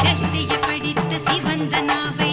சட்டியை படித்து சிவந்த நாவை